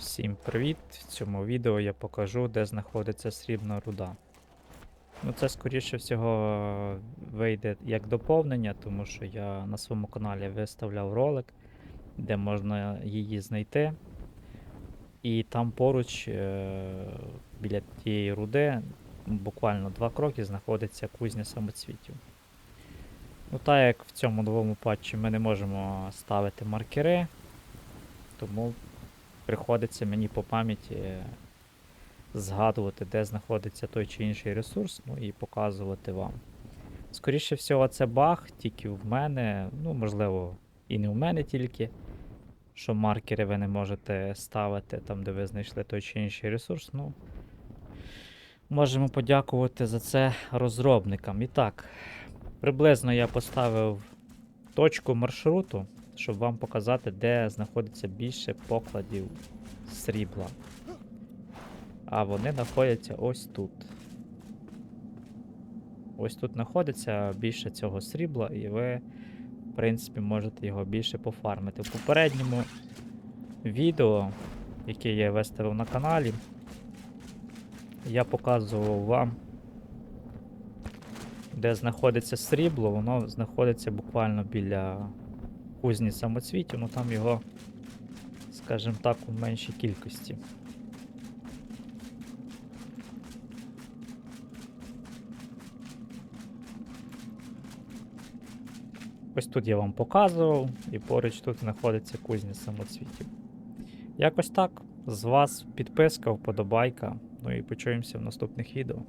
Всім привіт! В цьому відео я покажу, де знаходиться срібна руда. Ну, це скоріше всього вийде як доповнення, тому що я на своєму каналі виставляв ролик, де можна її знайти. І там поруч, е, біля тієї руди, буквально два кроки, знаходиться кузня самоцвітів. Ну, так як в цьому новому патчі ми не можемо ставити маркери, тому приходиться мені по пам'яті згадувати, де знаходиться той чи інший ресурс, ну і показувати вам. Скоріше всього, це баг тільки в мене, ну, можливо, і не в мене тільки, що маркери ви не можете ставити там, де ви знайшли той чи інший ресурс. Ну, можемо подякувати за це розробникам. І так, приблизно я поставив точку маршруту, щоб вам показати, де знаходиться більше покладів срібла. А вони знаходяться ось тут. Ось тут знаходиться більше цього срібла, і ви, в принципі, можете його більше пофармити. В попередньому відео, яке я виставив на каналі, я показував вам, де знаходиться срібло, воно знаходиться буквально біля кузні самоцвітів, ну там його, скажімо так, у меншій кількості. Ось тут я вам показував, і поруч тут знаходиться кузня самоцвітів. Якось так. З вас підписка, вподобайка. Ну і почуємося в наступних відео.